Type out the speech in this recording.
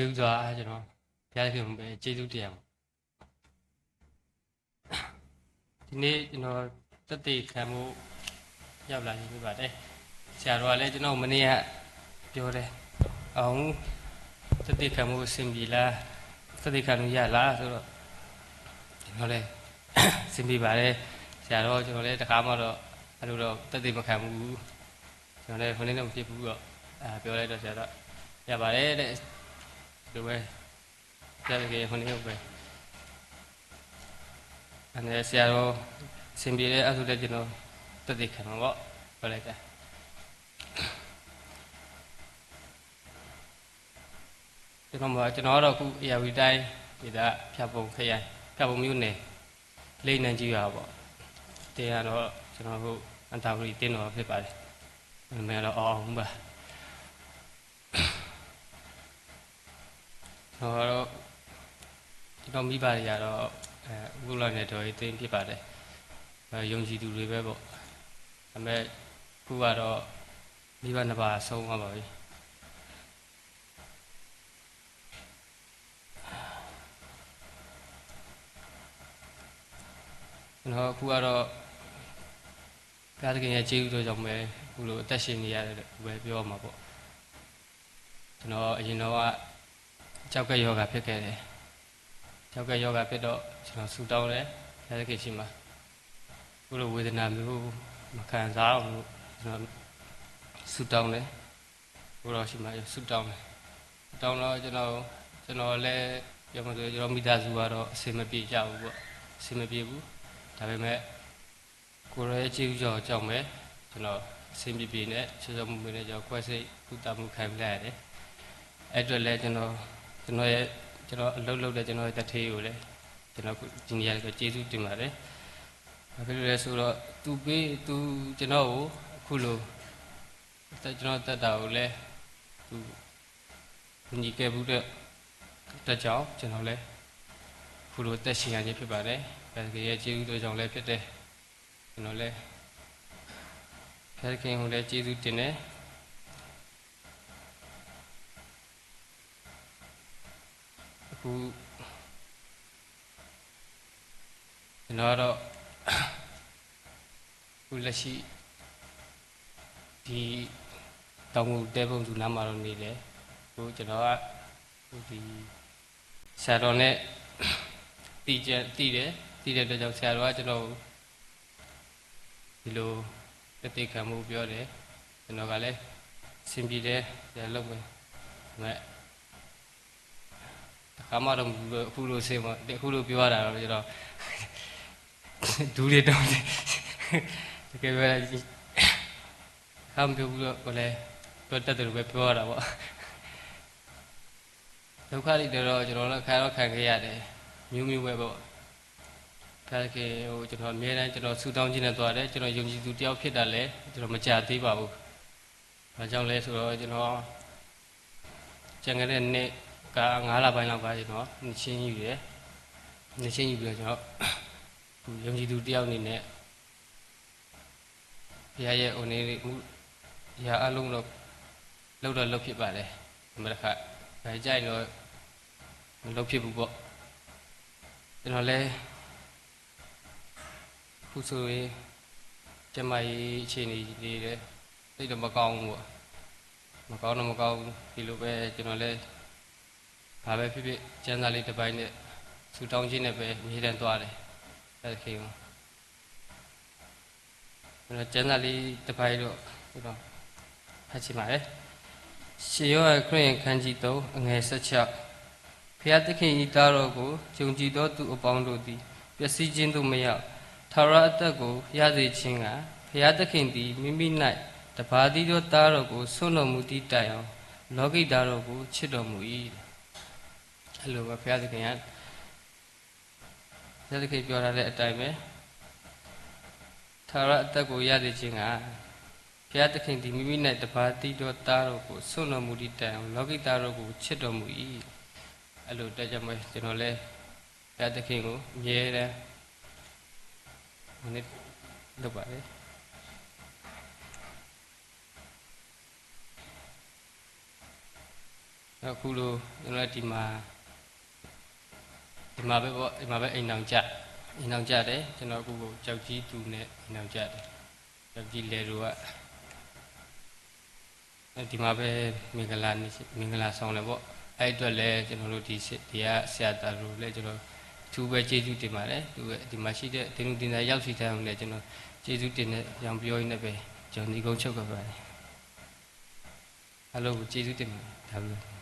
ကျေးဇူးတော်အားကျွန်တော်ဘုရားခင်ပဲကျေးဇူးတရားပါဒီနေ့ကျွန်တော်တက်တေခံမှုရောက်လာရင်ပြပါတယ်ဆရာတော်ကလည်းကျွန်တော်မနေ့ကပြောတယ်အောင်တက်တေခံမှုအဆင်ပြေလားတက်တေခံလို့ရလားဆိုတော့ကျွန်တော်လည်းအဆင်ပြေပါတယ်ဆရာတော်ကျွန်တော်လည်းတခါမှတော့အဲ့လိုတော့တက်တေမခံဘူးကျွန်တော်လည်းခொနည်းတော့မဖြစ်ဘူးတော့အဲပြောလိုက်တော့ဆရာတော်ရပါတယ်တဲ့ ဒီပဲဆရာကြီးခொနည်းပဲအဲ့ဆရာတော်အဆင်ပြေတဲ့အဲ့ဆိုတဲ့ကျွန်တော်တက်တေခံမှာပေါ့ပြောလိုက်တာကျွန်တော်မကျွန်တော်ကတော့အခုအရာဝီတိုင်းဒီကဖြတ်ပုံခရိုင်ဖြတ်ပုံမြို့နယ်လိမ့်နန်းကြီးရွာပေါ့တင်ရတော့ကျွန်တော်အခုအန်တာဝရီတင်းတော်ဖြစ်ပါတယ်မမေတော့အောင်ပါ ကျွန်တော်တော့ကျွန်တော်မိဘတွေကတော့အဲအခုလောက်နေတော့တင်းဖြစ်ပါတယ်အဲယုံကြည်သူတွေပဲပေါ့ဒါပေမဲ့ခုကတော့မိဘနှစ်ပါးဆုံးသွားပါပြီကျွန်တော်အခုကတော့ဘုရားသခင်ရဲ့ကျေးဇူးတော်ကြောင့်ပဲအခုလိုအသက်ရှင်နေရတယ်လို့ပဲပြောမှာပေါ့ကျွန်တော်အရင်တော့က ကြောက်ကယောဂဖြစ်ခဲ့တယ်ကြောက်ကယောဂဖြစ်တော့ကျွန်တော်ဆူတောင်းတယ်ဘုရားသခင်ရှိမှာအခုလိုဝေဒနာမျိုးမခံစားအောင်လို့ကျွန်တော်ဆူတောင်းတယ်ဘုရားရှိမှာဆူတောင်းတယ်တောင်းတော့ကျွန်တော်ကျွန်တော်လည်းပြောမှဆိုကျွန်တော်မိသားစုကတော့အဆင်မပြေကြဘူးပေါ့အဆင်မပြေဘူးဒါပေမဲ့ကိုယ်ရဲ့ကျေးဇူးကြောင့်ကြောင့်ပဲကျွန်တော်အဆင်ပြေပြေနဲ့ဆွဆွမှုမှုနဲ့ကျွန်တော်ခွဲစိတ်ကုသမှုခံလိုက်ရတယ်အဲ့အတွက်လည်းကျွန်တော် ကျွန်တော်ရဲ့ကျွန်တော်အလုပ်လုပ်တဲ့ကျွန်တော်ရဲ့တထေးကိုလည်းကျွန်တော်ဒီနေရာကိုကျေးဇူးတင်ပါတယ်ဘာဖြစ်လို့လဲဆိုတော့သူပေးသူကျွန်တော်ကိုအခုလိုကျွန်တော်တက်တာကိုလည်းသူညီခဲ့ဘူးတဲ့တက်ကြောင်ကျွန်တော်လည်းအခုလိုတက်ရှင်ရခြင်းဖြစ်ပါတယ်ဘယ်ကရဲ့ကျေးဇူးတော်ကြောင့်လည်းဖြစ်တယ်ကျွန်တော်လည်းဖခင်ကိုလည်းကျေးဇူးတင်တယ် ခုကျွန်တော်တော့ခုလက်ရှိဒီတောင်ငူတဲပုံသူနားမှာတော့နေတယ်ခုကျွန်တော်ကဟိုဒီဆရာတော်နဲ့တည်ကြတည်တယ်တည်တဲ့အတွက်ကြောင့်ဆရာတော်ကကျွန်တော်ဒီလိုတတိခံမှုပြောတယ်ကျွန်တော်ကလည်းစင်ပြေတယ်ရလုပ်မယ်မဲ့တ ခါမှတော့အခုလိုစင်မအခုလိုပြောရတာတော့ကျွန်တော်ဒူးတွေတောင်းတယ်တကယ်ပဲဟမ်ပြောဘူးတော့လည်းပြောတတ်တယ်လို့ပဲပြောရတာပေါ့ဒုက္ခတွေတော့ကျွန်တော်လည်းခံတော့ခံခဲ့ရတယ်မျိုးမျိုးပဲပေါ့ဖခင်ဟိုကျွန်တော်အမြဲတမ်းကျွန်တော်ဆူတောင်းခြင်းနဲ့သွားတယ်ကျွန်တော်ယုံကြည်သူတယောက်ဖြစ်တာလည်းကျွန်တော်မကြသေးပါဘူး။ဘာကြောင့်လဲဆိုတော့ကျွန်တော်ကျန်ခဲ့တဲ့နေ့ က9လပိုင်းလောက်ကကျွန်တော်နှချင်းယူတယ်။နှချင်းယူပြီးတော့ကျွန်တော်ယုံကြည်သူတယောက်အနေနဲ့ဘုရားရဲ့အိုနေမှုရာအလုံးတော့လောက်တော့လောက်ဖြစ်ပါတယ်။ဒီမှာတစ်ခါဒါကြိုက်တော့မလောက်ဖြစ်ဘူးပေါ့။ကျွန်တော်လည်းခုဆိုရင်ကျမကြီးအခြေအနေလေးတဲ့သိတော့မကောင်းဘူးပေါ့မကောင်းတော့မကောင်းဒီလိုပဲကျွန်တော်လည်း ဘာပဲဖြစ်ဖြစ်ကျန်းစာလေးတစ်ပိုင်းနဲ့ဆူတောင်းခြင်းနဲ့ပဲမြေတန်းသွားတယ်အဲ့ဒီခေတ်မှာကျွန်တော်ကျန်းစာလေးတစ်ပိုင်းတော့ကျွန်တော်ဖတ်ချင်ပါတယ်ရှေယောခရစ်ခန်းကြီး3အငယ်16ဖျားသခင်ဤသားတော်ကိုဂျုံကြည်သောသူအပေါင်းတို့သည်ပျက်စီးခြင်းသို့မရောက်ထာဝရအသက်ကိုရစေခြင်းကဘုရားသခင်သည်မိမိ၌တပါးသီးသောသားတော်ကိုဆွတော်မူသည့်တိုင်အောင်လောကိသားတော်ကိုချစ်တော်မူ၏ အဲ့လိုပဲဘုရားသခင်ကဘုရားသခင်ပြောထားတဲ့အတိုင်းပဲထာဝရအသက်ကိုရစေခြင်းကဘုရားသခင်သည်မိမိ၌တပါးသီးသောသားတော်ကိုဆွတော်မူသည့်တိုင်အောင်လောကိသားတော်ကိုချစ်တော်မူ၏အဲ့လိုတက်ကြမယ်ကျွန်တော်လည်းဘုရားသခင်ကိုအမြဲတမ်းမနေ့လုပ်ပါလေအခုလိုကျွန်တော်ဒီမှာ ဒီမှာပဲပေါ့ဒီမှာပဲအိမ်အောင်ကြအိမ်အောင်ကြတယ်ကျွန်တော်အခုကိုကြောက်ကြီးသူနဲ့အိမ်အောင်ကြတယ်ကြောက်ကြီးလေတို့ကဒီမှာပဲမင်္ဂလာနေ့မင်္ဂလာဆောင်တယ်ပေါ့အဲ့အတွက်လည်းကျွန်တော်တို့ဒီဒီကဆရာတော်တို့လည်းကျွန်တော်သူပဲကျေးဇူးတင်ပါတယ်သူကဒီမှာရှိတဲ့ဒီလူတင်တဲ့ရောက်စီတဲ့အောင်လည်းကျွန်တော်ကျေးဇူးတင်တဲ့ရောင်ပြောရင်းနဲ့ပဲကျွန်တော်ဒီကုန်းချုပ်ခဲ့ပါတယ်အားလုံးကိုကျေးဇူးတင်ပါတယ်ဒါပဲ